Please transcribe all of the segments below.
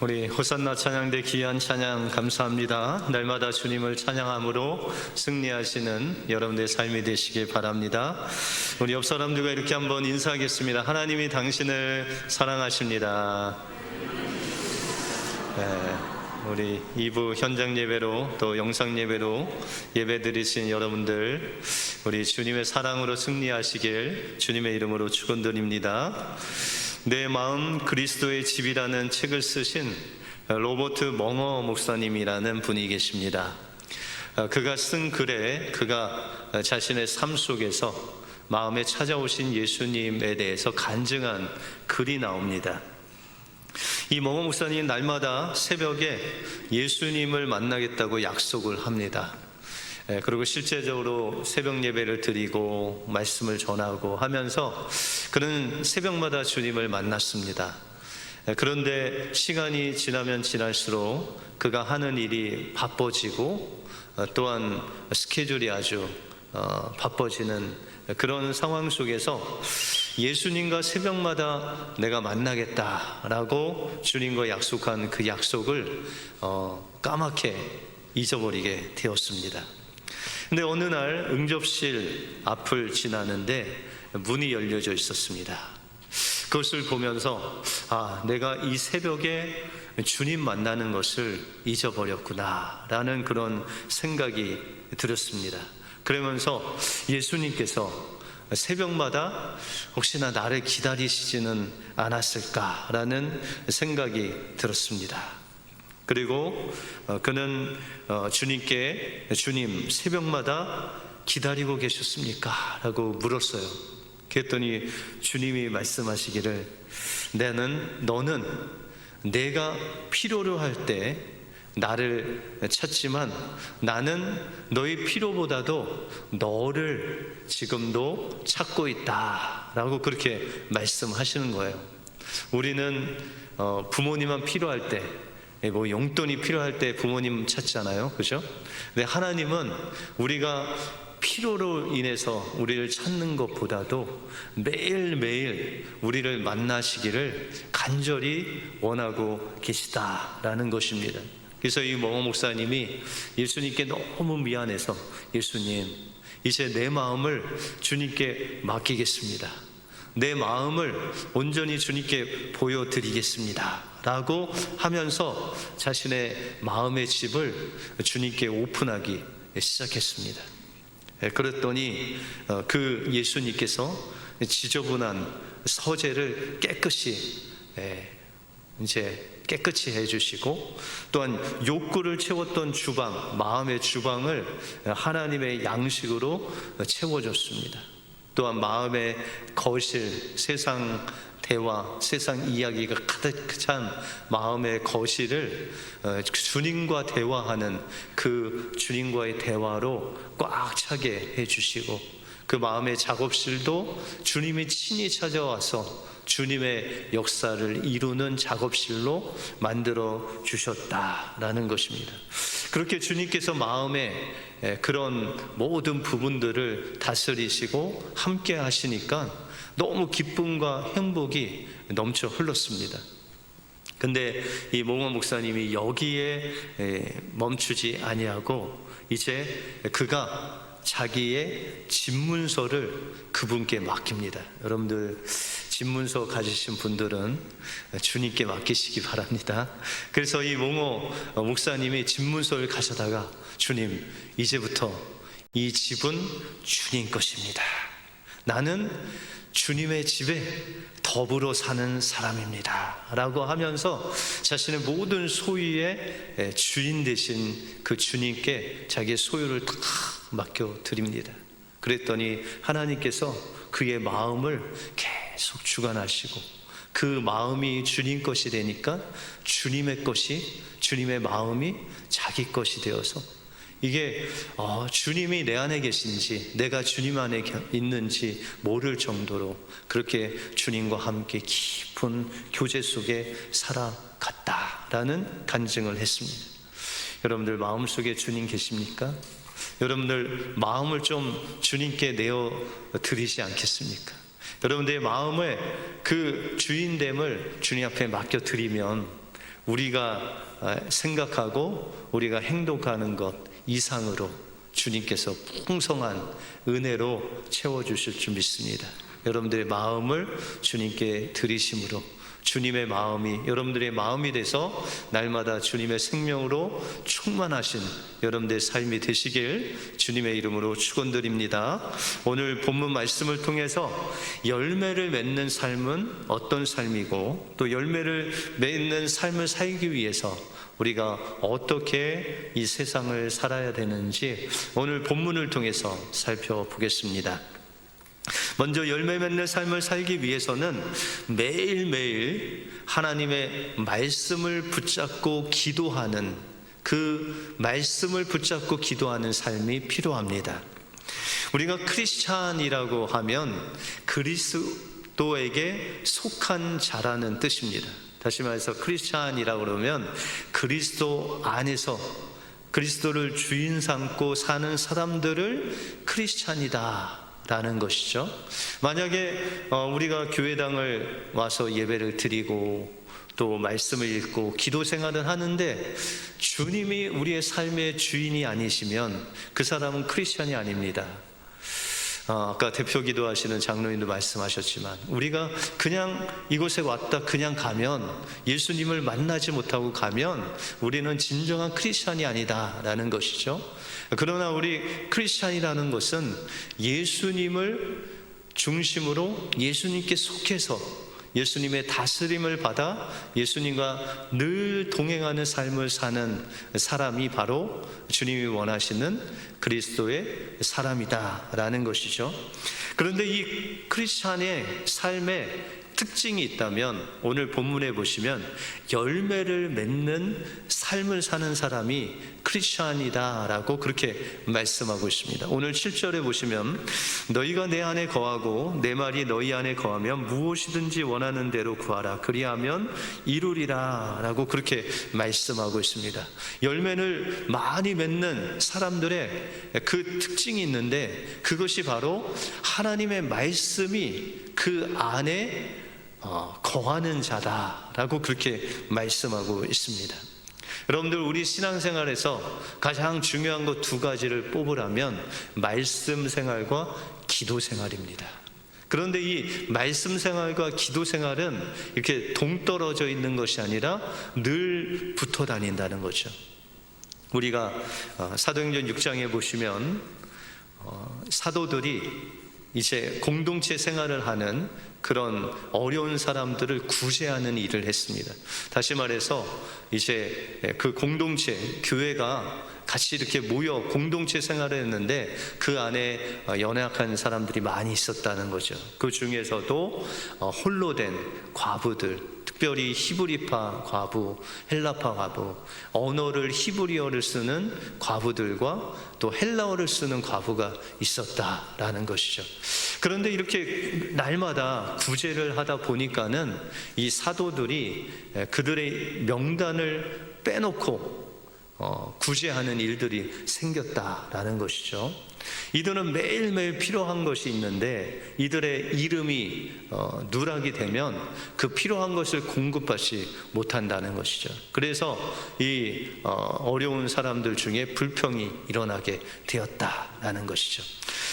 우리 호산나 찬양대 귀한 찬양 감사합니다. 날마다 주님을 찬양함으로 승리하시는 여러분들의 삶이 되시길 바랍니다. 우리 옆 사람들과 이렇게 한번 인사하겠습니다. 하나님이 당신을 사랑하십니다. 네, 우리 2부 현장 예배로 또 영상 예배로 예배 드리신 여러분들 우리 주님의 사랑으로 승리하시길 주님의 이름으로 축원드립니다. 내 마음 그리스도의 집이라는 책을 쓰신 로버트 멍어 목사님이라는 분이 계십니다. 어, 그가 쓴 글에 그가 자신의 삶 속에서 마음에 찾아오신 예수님에 대해서 간증한 글이 나옵니다. 이 멍어 목사님 날마다 새벽에 예수님을 만나겠다고 약속을 합니다. 예, 그리고 실제적으로 새벽 예배를 드리고 말씀을 전하고 하면서 그는 새벽마다 주님을 만났습니다. 예, 그런데 시간이 지나면 지날수록 그가 하는 일이 바빠지고 어, 또한 스케줄이 아주 어, 바빠지는 그런 상황 속에서 예수님과 새벽마다 내가 만나겠다라고 주님과 약속한 그 약속을 어, 까맣게 잊어버리게 되었습니다. 근데 어느 날 응접실 앞을 지나는데 문이 열려져 있었습니다. 그것을 보면서 아, 내가 이 새벽에 주님 만나는 것을 잊어버렸구나라는 그런 생각이 들었습니다. 그러면서 예수님께서 새벽마다 혹시나 나를 기다리시지는 않았을까라는 생각이 들었습니다. 그리고 어, 그는 어, 주님께 주님 새벽마다 기다리고 계셨습니까? 라고 물었어요. 그랬더니 주님이 말씀하시기를 나는 너는 내가 필요로 할 때 나를 찾지만 나는 너의 필요보다도 너를 지금도 찾고 있다. 라고 그렇게 말씀하시는 거예요. 우리는 어, 부모님만 필요할 때, 뭐 용돈이 필요할 때 부모님 찾잖아요. 그죠? 근데 하나님은 우리가 필요로 인해서 우리를 찾는 것보다도 매일매일 우리를 만나시기를 간절히 원하고 계시다라는 것입니다. 그래서 이 멍어 목사님이 예수님께 너무 미안해서 예수님, 이제 내 마음을 주님께 맡기겠습니다. 내 마음을 온전히 주님께 보여드리겠습니다. 라고 하면서 자신의 마음의 집을 주님께 오픈하기 시작했습니다. 예, 그랬더니 어, 그 예수님께서 지저분한 서재를 깨끗이 예, 이제 깨끗이 해주시고 또한 욕구를 채웠던 주방, 마음의 주방을 하나님의 양식으로 채워줬습니다. 또한 마음의 거실, 세상 대화, 세상 이야기가 가득 찬 마음의 거실을 어, 주님과 대화하는 그 주님과의 대화로 꽉 차게 해주시고 그 마음의 작업실도 주님이 친히 찾아와서 주님의 역사를 이루는 작업실로 만들어 주셨다라는 것입니다. 그렇게 주님께서 마음의 그런 모든 부분들을 다스리시고 함께 하시니까 너무 기쁨과 행복이 넘쳐 흘렀습니다. 근데 이 몽원 목사님이 여기에 멈추지 아니하고 이제 그가 자기의 집문서를 그분께 맡깁니다. 여러분들 집문서 가지신 분들은 주님께 맡기시기 바랍니다. 그래서 이 몽호 목사님이 집문서를 가져다가 주님 이제부터 이 집은 주님 것입니다. 나는 주님의 집에 더불어 사는 사람입니다. 라고 하면서 자신의 모든 소유의 주인 되신 그 주님께 자기의 소유를 다 맡겨 드립니다. 그랬더니 하나님께서 그의 마음을 계속 주관하시고 그 마음이 주님 것이 되니까 주님의 것이 주님의 마음이 자기 것이 되어서 이게 어, 주님이 내 안에 계신지 내가 주님 안에 있는지 모를 정도로 그렇게 주님과 함께 깊은 교제 속에 살아갔다라는 간증을 했습니다. 여러분들 마음속에 주님 계십니까? 여러분들 마음을 좀 주님께 내어 드리지 않겠습니까? 여러분들의 마음에 그 주인됨을 주님 앞에 맡겨 드리면 우리가 아, 생각하고 우리가 행동하는 것 이상으로 주님께서 풍성한 은혜로 채워주실 줄 믿습니다. 여러분들의 마음을 주님께 드리심으로 주님의 마음이 여러분들의 마음이 돼서 날마다 주님의 생명으로 충만하신 여러분들의 삶이 되시길 주님의 이름으로 축원드립니다. 오늘 본문 말씀을 통해서 열매를 맺는 삶은 어떤 삶이고 또 열매를 맺는 삶을 살기 위해서 우리가 어떻게 이 세상을 살아야 되는지 오늘 본문을 통해서 살펴보겠습니다. 먼저 열매 맺는 삶을 살기 위해서는 매일매일 하나님의 말씀을 붙잡고 기도하는 그 말씀을 붙잡고 기도하는 삶이 필요합니다. 우리가 크리스찬이라고 하면 그리스도에게 속한 자라는 뜻입니다. 다시 말해서 크리스찬이라고 그러면 그리스도 안에서 그리스도를 주인 삼고 사는 사람들을 크리스찬이다. 라는 것이죠. 만약에 어, 우리가 교회당을 와서 예배를 드리고 또 말씀을 읽고 기도 생활을 하는데 주님이 우리의 삶의 주인이 아니시면 그 사람은 크리스천이 아닙니다. 어, 아까 대표 기도하시는 장로님도 말씀하셨지만 우리가 그냥 이곳에 왔다 그냥 가면 예수님을 만나지 못하고 가면 우리는 진정한 크리스천이 아니다라는 것이죠. 그러나 우리 크리스천이라는 것은 예수님을 중심으로 예수님께 속해서 예수님의 다스림을 받아 예수님과 늘 동행하는 삶을 사는 사람이 바로 주님이 원하시는 그리스도의 사람이다라는 것이죠. 그런데 이 크리스찬의 삶에 특징이 있다면 오늘 본문에 보시면 열매를 맺는 삶을 사는 사람이 크리스찬이다라고 그렇게 말씀하고 있습니다. 오늘 7절에 보시면 너희가 내 안에 거하고 내 말이 너희 안에 거하면 무엇이든지 원하는 대로 구하라 그리하면 이루리라라고 그렇게 말씀하고 있습니다. 열매를 많이 맺는 사람들의 그 특징이 있는데 그것이 바로 하나님의 말씀이 그 안에 어, 거하는 자다라고 그렇게 말씀하고 있습니다. 여러분들 우리 신앙생활에서 가장 중요한 것 두 가지를 뽑으라면 말씀 생활과 기도 생활입니다. 그런데 이 말씀 생활과 기도 생활은 이렇게 동떨어져 있는 것이 아니라 늘 붙어 다닌다는 거죠. 우리가 어, 사도행전 6장에 보시면 어, 사도들이 이제 공동체 생활을 하는 그런 어려운 사람들을 구제하는 일을 했습니다. 다시 말해서 이제 그 공동체, 교회가 같이 이렇게 모여 공동체 생활을 했는데 그 안에 연약한 사람들이 많이 있었다는 거죠. 그 중에서도 홀로 된 과부들, 특별히 히브리파 과부, 헬라파 과부, 언어를 히브리어를 쓰는 과부들과 또 헬라어를 쓰는 과부가 있었다라는 것이죠. 그런데 이렇게 날마다 구제를 하다 보니까는 이 사도들이 그들의 명단을 빼놓고 어, 구제하는 일들이 생겼다라는 것이죠. 이들은 매일매일 필요한 것이 있는데 이들의 이름이 어, 누락이 되면 그 필요한 것을 공급하지 못한다는 것이죠. 그래서 이 어, 어려운 사람들 중에 불평이 일어나게 되었다라는 것이죠.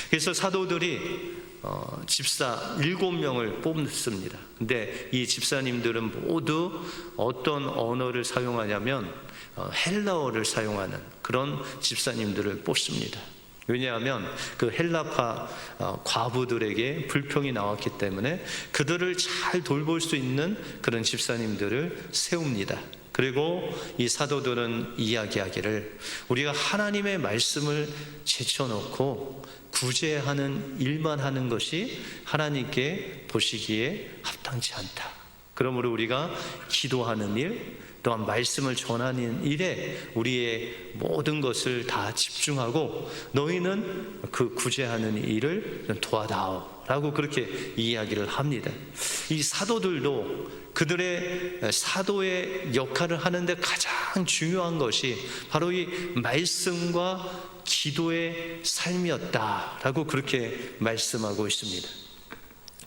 그래서 사도들이 어, 집사 일곱 명을 뽑습니다. 근데 이 집사님들은 모두 어떤 언어를 사용하냐면 어, 헬라어를 사용하는 그런 집사님들을 뽑습니다. 왜냐하면 그 헬라파 어, 과부들에게 불평이 나왔기 때문에 그들을 잘 돌볼 수 있는 그런 집사님들을 세웁니다. 그리고 이 사도들은 이야기하기를 우리가 하나님의 말씀을 제쳐놓고 구제하는 일만 하는 것이 하나님께 보시기에 합당치 않다. 그러므로 우리가 기도하는 일, 또한 말씀을 전하는 일에 우리의 모든 것을 다 집중하고 너희는 그 구제하는 일을 도와다오. 라고 그렇게 이야기를 합니다. 이 사도들도 그들의 사도의 역할을 하는데 가장 중요한 것이 바로 이 말씀과 기도의 삶이었다라고 그렇게 말씀하고 있습니다.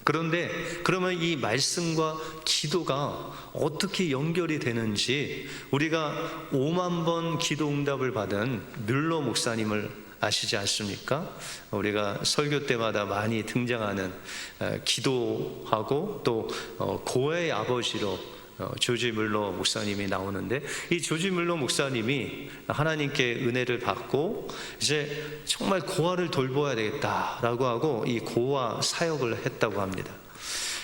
그런데 그러면 이 말씀과 기도가 어떻게 연결이 되는지 우리가 5만 번 기도 응답을 받은 뮬러 목사님을 아시지 않습니까? 우리가 설교 때마다 많이 등장하는 어, 기도하고 또 어, 고해의 아버지로 어, 조지 물러 목사님이 나오는데 이 조지 물러 목사님이 하나님께 은혜를 받고 이제 정말 고아를 돌보아야 되겠다라고 하고 이 고아 사역을 했다고 합니다.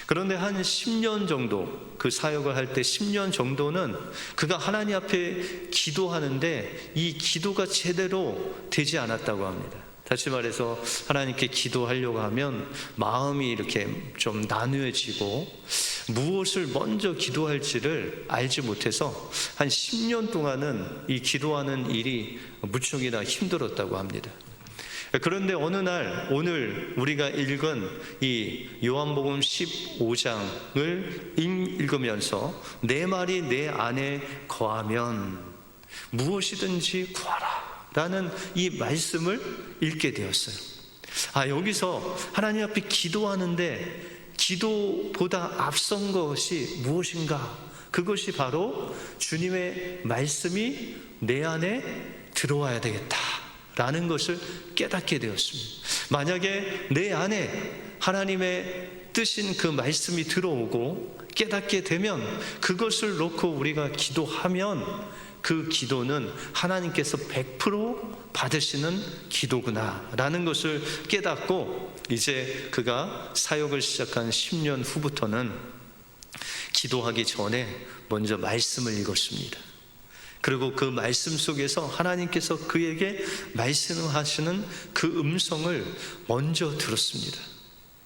그런데 한 10년 정도 그 사역을 할 때 10년 정도는 그가 하나님 앞에 기도하는데 이 기도가 제대로 되지 않았다고 합니다. 다시 말해서 하나님께 기도하려고 하면 마음이 이렇게 좀 나누어지고 무엇을 먼저 기도할지를 알지 못해서 한 10년 동안은 이 기도하는 일이 무척이나 힘들었다고 합니다. 그런데 어느 날 오늘 우리가 읽은 이 요한복음 15장을 읽으면서 내 말이 내 안에 거하면 무엇이든지 구하라 라는 이 말씀을 읽게 되었어요. 아, 여기서 하나님 앞에 기도하는데 기도보다 앞선 것이 무엇인가? 그것이 바로 주님의 말씀이 내 안에 들어와야 되겠다. 라는 것을 깨닫게 되었습니다. 만약에 내 안에 하나님의 뜻인 그 말씀이 들어오고 깨닫게 되면 그것을 놓고 우리가 기도하면 그 기도는 하나님께서 100% 받으시는 기도구나 라는 것을 깨닫고 이제 그가 사역을 시작한 10년 후부터는 기도하기 전에 먼저 말씀을 읽었습니다. 그리고 그 말씀 속에서 하나님께서 그에게 말씀하시는 그 음성을 먼저 들었습니다.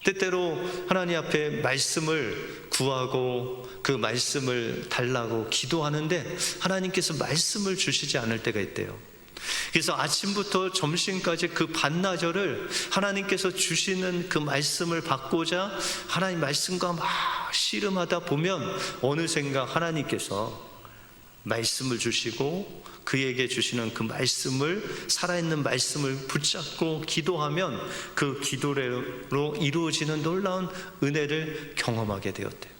때때로 하나님 앞에 말씀을 구하고 그 말씀을 달라고 기도하는데 하나님께서 말씀을 주시지 않을 때가 있대요. 그래서 아침부터 점심까지 그 반나절을 하나님께서 주시는 그 말씀을 받고자 하나님 말씀과 막 씨름하다 보면 어느샌가 하나님께서 말씀을 주시고 그에게 주시는 그 말씀을 살아있는 말씀을 붙잡고 기도하면 그 기도로 이루어지는 놀라운 은혜를 경험하게 되었대요.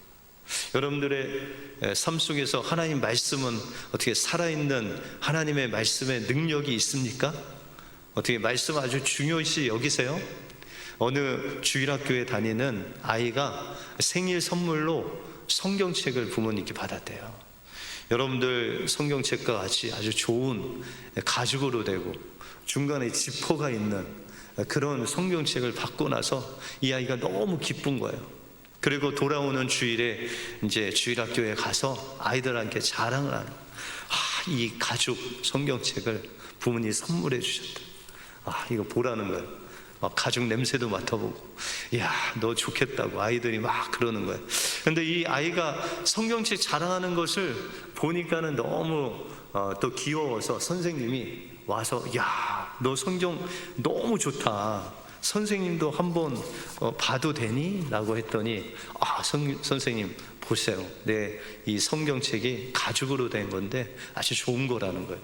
여러분들의 삶 속에서 하나님 말씀은 어떻게 살아있는 하나님의 말씀의 능력이 있습니까? 어떻게 말씀 아주 중요시 여기세요? 어느 주일학교에 다니는 아이가 생일 선물로 성경책을 부모님께 받았대요. 여러분들 성경책과 같이 아주 좋은 가죽으로 되고 중간에 지퍼가 있는 그런 성경책을 받고 나서 이 아이가 너무 기쁜 거예요. 그리고 돌아오는 주일에 이제 주일학교에 가서 아이들한테 자랑을 하는 아, 이 가죽 성경책을 부모님이 선물해 주셨다. 아, 이거 보라는 거예요. 막 가죽 냄새도 맡아보고, 야, 너 좋겠다고 아이들이 막 그러는 거예요. 근데 이 아이가 성경책 자랑하는 것을 보니까는 너무 어, 또 귀여워서 선생님이 와서, 야, 너 성경 너무 좋다. 선생님도 한번 어, 봐도 되니? 라고 했더니, 아, 선, 선생님, 보세요. 내 이 성경책이 가죽으로 된 건데 아주 좋은 거라는 거예요.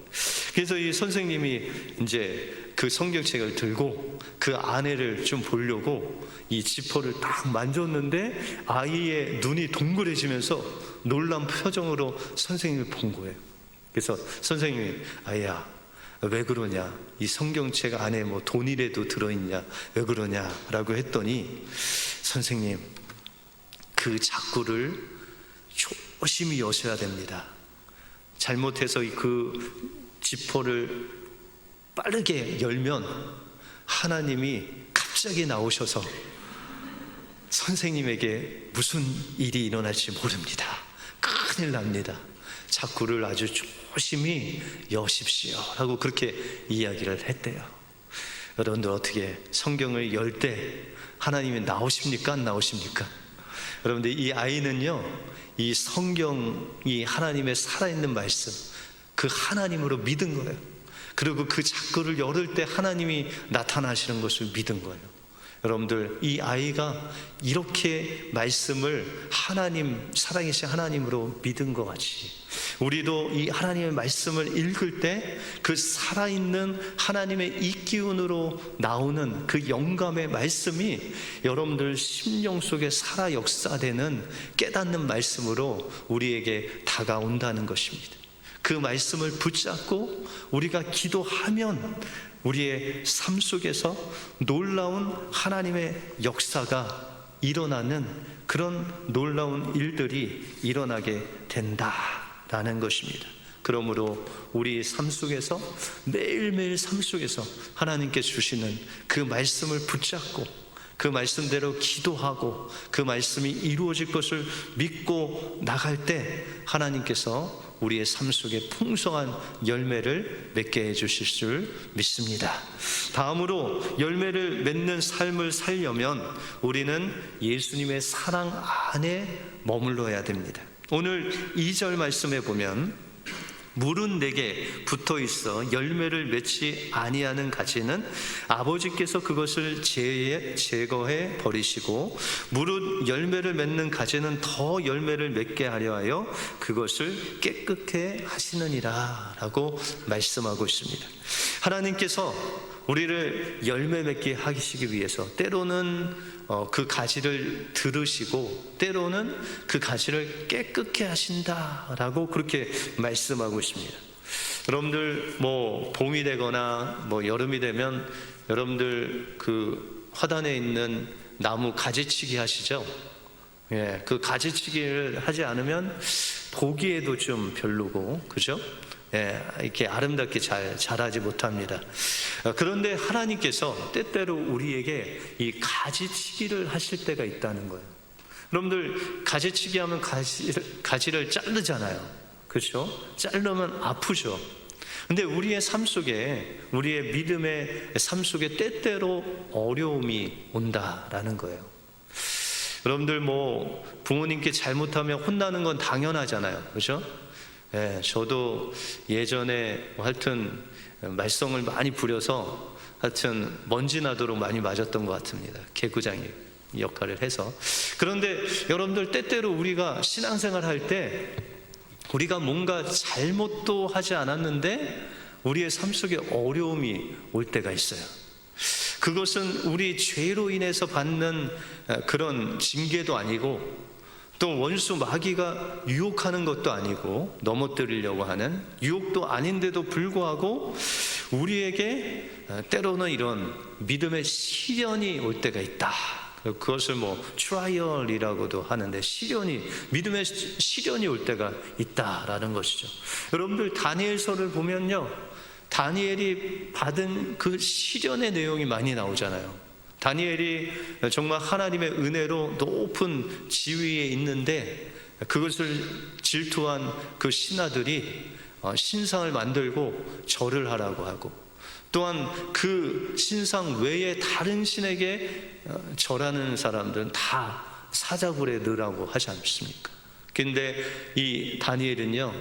그래서 이 선생님이 이제 그 성경책을 들고 그 안에를 좀 보려고 이 지퍼를 딱 만졌는데 아이의 눈이 동그래지면서 놀란 표정으로 선생님을 본 거예요. 그래서 선생님이 아이야 왜 그러냐 이 성경책 안에 뭐 돈이라도 들어있냐 왜 그러냐 라고 했더니 선생님 그 자꾸를 조심히 여셔야 됩니다. 잘못해서 그 지퍼를 빠르게 열면 하나님이 갑자기 나오셔서 선생님에게 무슨 일이 일어날지 모릅니다. 큰일 납니다. 자꾸를 아주 조심히 여십시오. 라고 그렇게 이야기를 했대요. 여러분들 어떻게 성경을 열 때 하나님이 나오십니까? 안 나오십니까? 여러분들 이 아이는요, 이 성경이 하나님의 살아있는 말씀, 그 하나님으로 믿은 거예요. 그리고 그 자꾸를 열을 때 하나님이 나타나시는 것을 믿은 거예요. 여러분들, 이 아이가 이렇게 말씀을 하나님, 살아계신 하나님으로 믿은 것 같이 우리도 이 하나님의 말씀을 읽을 때 그 살아있는 하나님의 이 기운으로 나오는 그 영감의 말씀이 여러분들 심령 속에 살아 역사되는 깨닫는 말씀으로 우리에게 다가온다는 것입니다. 그 말씀을 붙잡고 우리가 기도하면 우리의 삶 속에서 놀라운 하나님의 역사가 일어나는 그런 놀라운 일들이 일어나게 된다라는 것입니다. 그러므로 우리 삶 속에서 매일매일 삶 속에서 하나님께 주시는 그 말씀을 붙잡고 그 말씀대로 기도하고 그 말씀이 이루어질 것을 믿고 나갈 때 하나님께서 우리의 삶 속에 풍성한 열매를 맺게 해 주실 줄 믿습니다. 다음으로 열매를 맺는 삶을 살려면 우리는 예수님의 사랑 안에 머물러야 됩니다. 오늘 2절 말씀에 보면 물은 내게 붙어 있어 열매를 맺지 아니하는 가지는 아버지께서 그것을 제, 제거해 버리시고 무릇 열매를 맺는 가지는 더 열매를 맺게 하려 하여 그것을 깨끗해 하시느니라라고 말씀하고 있습니다. 하나님께서 우리를 열매 맺게 하시기 위해서 때로는 어, 그 가지를 들으시고 때로는 그 가지를 깨끗게 하신다라고 그렇게 말씀하고 있습니다. 여러분들 뭐 봄이 되거나 뭐 여름이 되면 여러분들 그 화단에 있는 나무 가지치기 하시죠? 예, 그 가지치기를 하지 않으면 보기에도 좀 별로고, 그죠? 예, 이렇게 아름답게 잘 자라지 못합니다. 어, 그런데 하나님께서 때때로 우리에게 이 가지치기를 하실 때가 있다는 거예요. 여러분들 가지치기 하면 가지를, 가지를 자르잖아요. 그렇죠? 자르면 아프죠. 근데 우리의 삶 속에 우리의 믿음의 삶 속에 때때로 어려움이 온다라는 거예요. 여러분들 뭐 부모님께 잘못하면 혼나는 건 당연하잖아요. 그렇죠? 예, 저도 예전에 뭐 하여튼 말썽을 많이 부려서 하여튼 먼지 나도록 많이 맞았던 것 같습니다. 개구장이 역할을 해서. 그런데 여러분들 때때로 우리가 신앙생활 할 때 우리가 뭔가 잘못도 하지 않았는데 우리의 삶 속에 어려움이 올 때가 있어요. 그것은 우리 죄로 인해서 받는 그런 징계도 아니고 또 원수 마귀가 유혹하는 것도 아니고 넘어뜨리려고 하는 유혹도 아닌데도 불구하고 우리에게 때로는 이런 믿음의 시련이 올 때가 있다. 그것을 뭐 트라이얼이라고도 하는데 시련이 믿음의 시련이 올 때가 있다라는 것이죠. 여러분들 다니엘서를 보면요. 다니엘이 받은 그 시련의 내용이 많이 나오잖아요. 다니엘이 정말 하나님의 은혜로 높은 지위에 있는데 그것을 질투한 그 신하들이 신상을 만들고 절을 하라고 하고 또한 그 신상 외에 다른 신에게 절하는 사람들은 다 사자굴에 넣으라고 하지 않습니까? 근데 이 다니엘은요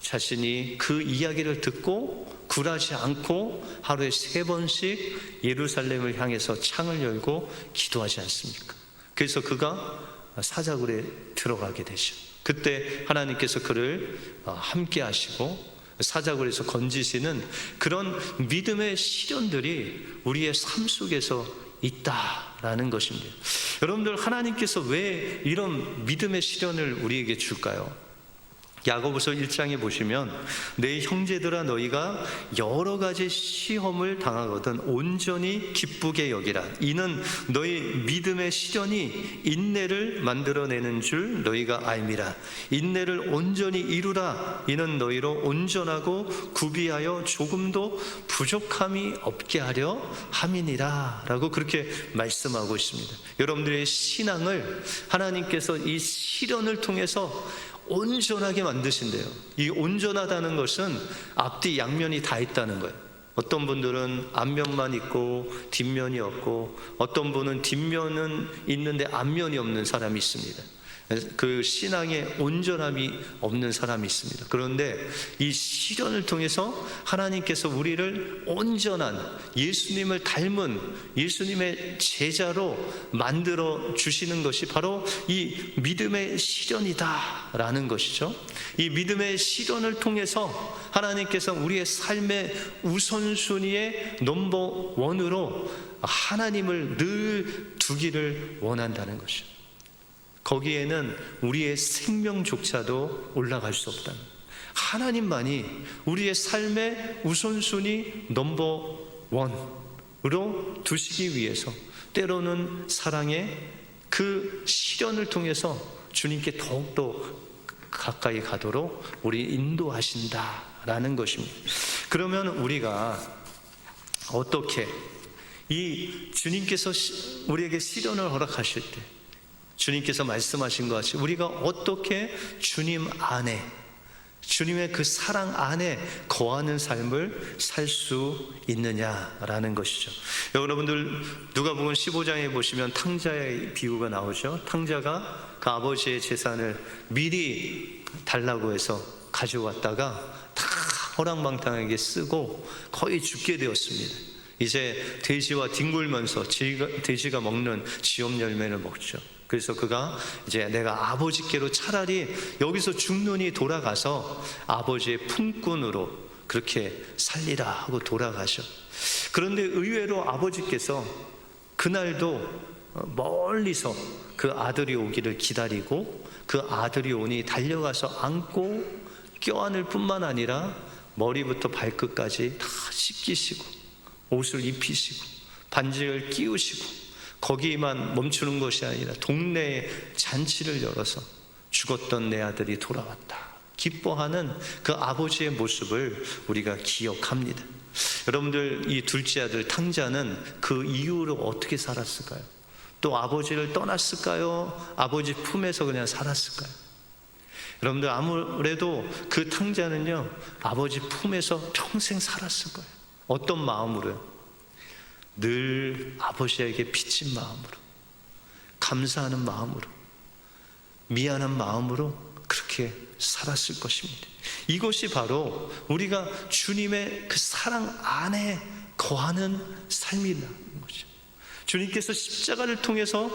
자신이 그 이야기를 듣고 굴하지 않고 하루에 세 번씩 예루살렘을 향해서 창을 열고 기도하지 않습니까? 그래서 그가 사자굴에 들어가게 되죠. 그때 하나님께서 그를 함께 하시고 사자굴에서 건지시는 그런 믿음의 시련들이 우리의 삶 속에서 있다라는 것입니다. 여러분들 하나님께서 왜 이런 믿음의 시련을 우리에게 줄까요? 야고보서 1장에 보시면 내 형제들아 너희가 여러 가지 시험을 당하거든 온전히 기쁘게 여기라. 이는 너희 믿음의 시련이 인내를 만들어내는 줄 너희가 알미라. 인내를 온전히 이루라. 이는 너희로 온전하고 구비하여 조금도 부족함이 없게 하려 함이니라. 라고 그렇게 말씀하고 있습니다. 여러분들의 신앙을 하나님께서 이 시련을 통해서 온전하게 만드신대요. 이 온전하다는 것은 앞뒤 양면이 다 있다는 거예요. 어떤 분들은 앞면만 있고 뒷면이 없고 어떤 분은 뒷면은 있는데 앞면이 없는 사람이 있습니다. 그 신앙에 온전함이 없는 사람이 있습니다. 그런데 이 시련을 통해서 하나님께서 우리를 온전한 예수님을 닮은 예수님의 제자로 만들어 주시는 것이 바로 이 믿음의 시련이다라는 것이죠. 이 믿음의 시련을 통해서 하나님께서 우리의 삶의 우선순위의 넘버 원으로 하나님을 늘 두기를 원한다는 것이죠. 거기에는 우리의 생명조차도 올라갈 수 없다. 하나님만이 우리의 삶의 우선순위 넘버 원으로 두시기 위해서 때로는 사랑의 그 시련을 통해서 주님께 더욱더 가까이 가도록 우리 인도하신다라는 것입니다. 그러면 우리가 어떻게 이 주님께서 시- 우리에게 시련을 허락하실 때 주님께서 말씀하신 것 같이 우리가 어떻게 주님 안에 주님의 그 사랑 안에 거하는 삶을 살 수 있느냐라는 것이죠. 여러분들 누가복음 15장에 보시면 탕자의 비유가 나오죠. 탕자가 그 아버지의 재산을 미리 달라고 해서 가져왔다가 다 허랑방탕하게 쓰고 거의 죽게 되었습니다. 이제 돼지와 뒹굴면서 돼지가 먹는 지엄 열매를 먹죠. 그래서 그가 이제 내가 아버지께로 차라리 여기서 죽느니 돌아가서 아버지의 품꾼으로 그렇게 살리라 하고 돌아가셔. 그런데 의외로 아버지께서 그날도 멀리서 그 아들이 오기를 기다리고 그 아들이 오니 달려가서 안고 껴안을 뿐만 아니라 머리부터 발끝까지 다 씻기시고 옷을 입히시고 반지를 끼우시고 거기만 멈추는 것이 아니라 동네에 잔치를 열어서 죽었던 내 아들이 돌아왔다. 기뻐하는 그 아버지의 모습을 우리가 기억합니다. 여러분들 이 둘째 아들 탕자는 그 이후로 어떻게 살았을까요? 또 아버지를 떠났을까요? 아버지 품에서 그냥 살았을까요? 여러분들 아무래도 그 탕자는요 아버지 품에서 평생 살았을 거예요. 어떤 마음으로요? 늘 아버지에게 빚진 마음으로, 감사하는 마음으로, 미안한 마음으로 그렇게 살았을 것입니다. 이것이 바로 우리가 주님의 그 사랑 안에 거하는 삶이라는 거죠. 주님께서 십자가를 통해서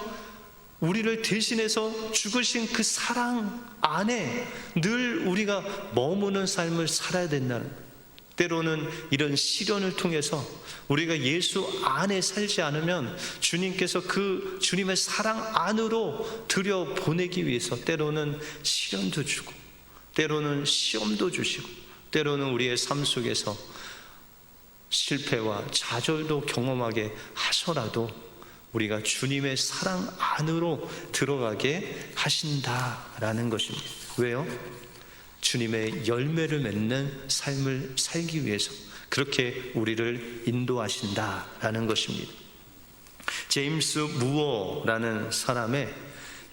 우리를 대신해서 죽으신 그 사랑 안에 늘 우리가 머무는 삶을 살아야 된다는 거예요. 때로는 이런 시련을 통해서 우리가 예수 안에 살지 않으면 주님께서 그 주님의 사랑 안으로 들여 보내기 위해서 때로는 시련도 주고 때로는 시험도 주시고 때로는 우리의 삶 속에서 실패와 좌절도 경험하게 하셔라도 우리가 주님의 사랑 안으로 들어가게 하신다라는 것입니다. 왜요? 주님의 열매를 맺는 삶을 살기 위해서 그렇게 우리를 인도하신다라는 것입니다. 제임스 무어라는 사람의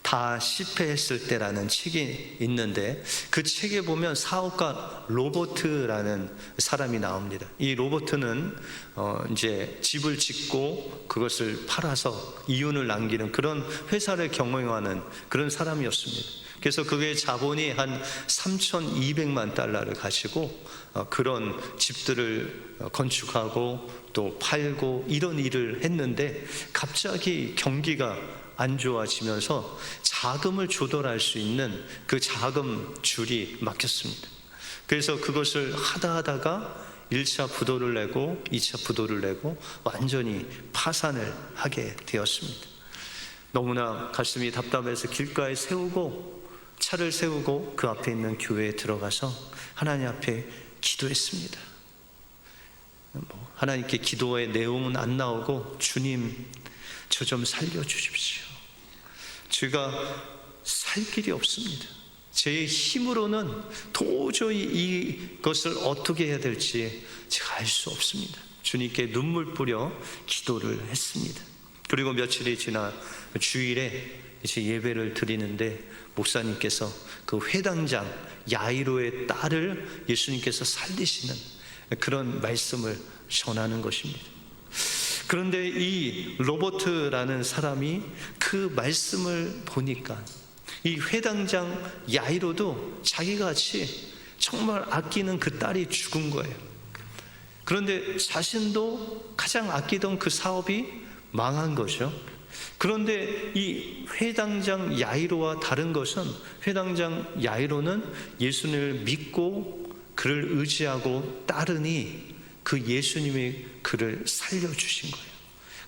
다 실패했을 때라는 책이 있는데 그 책에 보면 사업가 로버트라는 사람이 나옵니다. 이 로버트는 어 이제 집을 짓고 그것을 팔아서 이윤을 남기는 그런 회사를 경영하는 그런 사람이었습니다. 그래서 그의 자본이 한 3,200만 달러를 가지고 어, 그런 집들을 어, 건축하고 또 팔고 이런 일을 했는데 갑자기 경기가 안 좋아지면서 자금을 조달할 수 있는 그 자금 줄이 막혔습니다. 그래서 그것을 하다 하다가 1차 부도를 내고 2차 부도를 내고 완전히 파산을 하게 되었습니다. 너무나 가슴이 답답해서 길가에 세우고 차를 세우고 그 앞에 있는 교회에 들어가서 하나님 앞에 기도했습니다. 뭐 하나님께 기도의 내용은 안 나오고 주님 저 좀 살려 주십시오. 제가 살 길이 없습니다. 제 힘으로는 도저히 이것을 어떻게 해야 될지 제가 알 수 없습니다. 주님께 눈물 뿌려 기도를 했습니다. 그리고 며칠이 지나 주일에 이제 예배를 드리는데 목사님께서 그 회당장 야이로의 딸을 예수님께서 살리시는 그런 말씀을 전하는 것입니다. 그런데 이 로버트라는 사람이 그 말씀을 보니까 이 회당장 야이로도 자기가 같이 정말 아끼는 그 딸이 죽은 거예요. 그런데 자신도 가장 아끼던 그 사업이 망한 거죠. 그런데 이 회당장 야이로와 다른 것은 회당장 야이로는 예수님을 믿고 그를 의지하고 따르니 그 예수님이 그를 살려주신 거예요.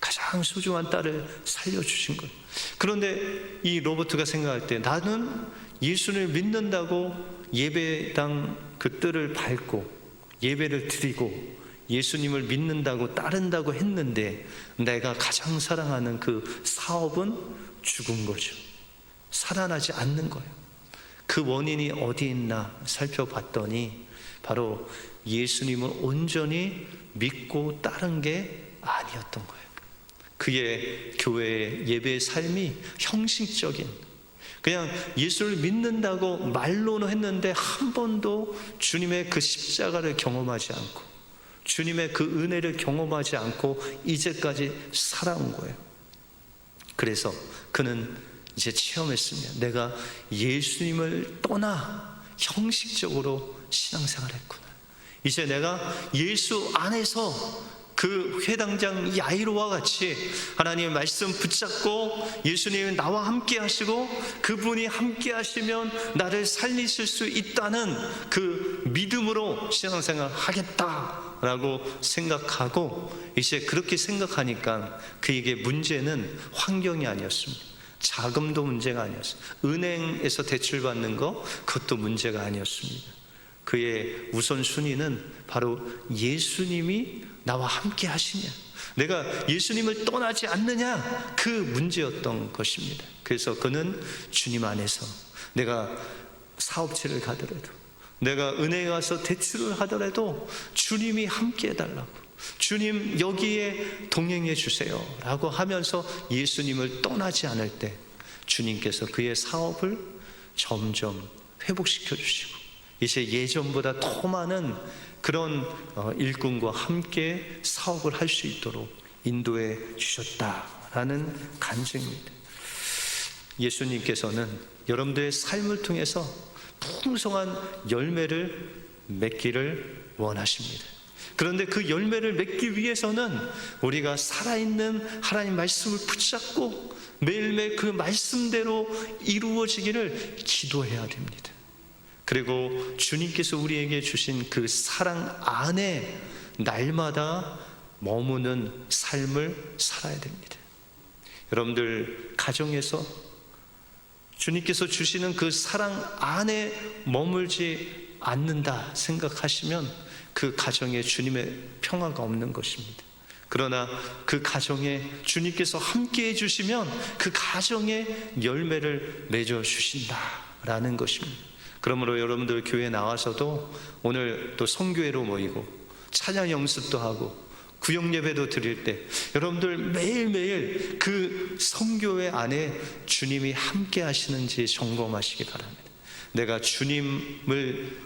가장 소중한 딸을 살려주신 거예요. 그런데 이 로버트가 생각할 때 나는 예수를 믿는다고 예배당 그 뜰을 밟고 예배를 드리고 예수님을 믿는다고 따른다고 했는데 내가 가장 사랑하는 그 사업은 죽은 거죠. 살아나지 않는 거예요. 그 원인이 어디 있나 살펴봤더니 바로 예수님을 온전히 믿고 따른 게 아니었던 거예요. 그의 교회의 예배의 삶이 형식적인 그냥 예수를 믿는다고 말로는 했는데 한 번도 주님의 그 십자가를 경험하지 않고 주님의 그 은혜를 경험하지 않고 이제까지 살아온 거예요. 그래서 그는 이제 체험했습니다. 내가 예수님을 떠나 형식적으로 신앙생활 했구나. 이제 내가 예수 안에서 그 회당장 야이로와 같이 하나님의 말씀 붙잡고 예수님이 나와 함께 하시고 그분이 함께 하시면 나를 살리실 수 있다는 그 믿음으로 신앙생활 하겠다라고 생각하고 이제 그렇게 생각하니까 그에게 문제는 환경이 아니었습니다. 자금도 문제가 아니었어요. 은행에서 대출받는 거 그것도 문제가 아니었습니다. 그의 우선순위는 바로 예수님이 나와 함께 하시냐. 내가 예수님을 떠나지 않느냐. 그 문제였던 것입니다. 그래서 그는 주님 안에서 내가 사업체를 가더라도 내가 은행에 가서 대출을 하더라도 주님이 함께 해달라고. 주님 여기에 동행해 주세요. 라고 하면서 예수님을 떠나지 않을 때 주님께서 그의 사업을 점점 회복시켜 주시고 이제 예전보다 더 많은 그런 어, 일꾼과 함께 사업을 할 수 있도록 인도해 주셨다라는 간증입니다. 예수님께서는 여러분들의 삶을 통해서 풍성한 열매를 맺기를 원하십니다. 그런데 그 열매를 맺기 위해서는 우리가 살아있는 하나님 말씀을 붙잡고 매일매일 그 말씀대로 이루어지기를 기도해야 됩니다. 그리고 주님께서 우리에게 주신 그 사랑 안에 날마다 머무는 삶을 살아야 됩니다. 여러분들 가정에서 주님께서 주시는 그 사랑 안에 머물지 않는다 생각하시면 그 가정에 주님의 평화가 없는 것입니다. 그러나 그 가정에 주님께서 함께 해주시면 그 가정에 열매를 맺어 주신다라는 것입니다. 그러므로 여러분들 교회 나와서도 오늘 또 성교회로 모이고 찬양 연습도 하고 구역 예배도 드릴 때 여러분들 매일매일 그 성교회 안에 주님이 함께 하시는지 점검하시기 바랍니다. 내가 주님을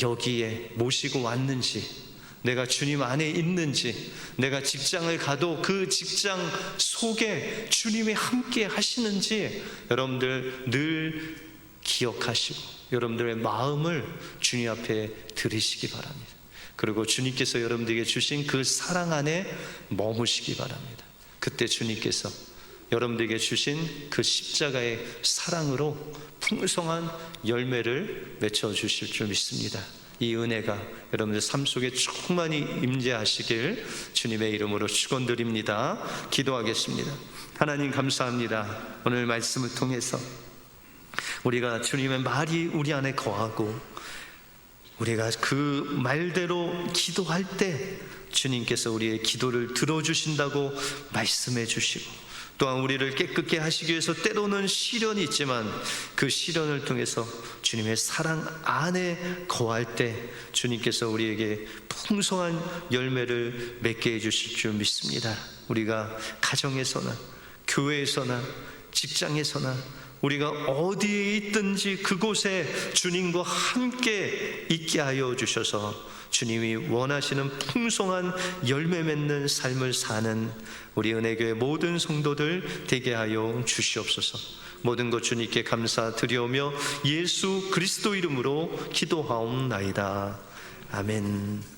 여기에 모시고 왔는지 내가 주님 안에 있는지, 내가 직장을 가도 그 직장 속에 주님이 함께 하시는지 여러분들 늘 기억하시고 여러분들의 마음을 주님 앞에 들이시기 바랍니다. 그리고 주님께서 여러분들에게 주신 그 사랑 안에 머무시기 바랍니다. 그때 주님께서 여러분들에게 주신 그 십자가의 사랑으로 풍성한 열매를 맺어 주실 줄 믿습니다. 이 은혜가 여러분들 삶 속에 충만히 임재하시길 주님의 이름으로 축원드립니다. 기도하겠습니다. 하나님 감사합니다. 오늘 말씀을 통해서 우리가 주님의 말이 우리 안에 거하고 우리가 그 말대로 기도할 때 주님께서 우리의 기도를 들어주신다고 말씀해 주시고 또한 우리를 깨끗게 하시기 위해서 때로는 시련이 있지만 그 시련을 통해서 주님의 사랑 안에 거할 때 주님께서 우리에게 풍성한 열매를 맺게 해주실 줄 믿습니다. 우리가 가정에서나 교회에서나 직장에서나 우리가 어디에 있든지 그곳에 주님과 함께 있게 하여 주셔서 주님이 원하시는 풍성한 열매 맺는 삶을 사는 우리 은혜교회 모든 성도들 되게 하여 주시옵소서. 모든 것 주님께 감사드리오며 예수 그리스도 이름으로 기도하옵나이다. 아멘.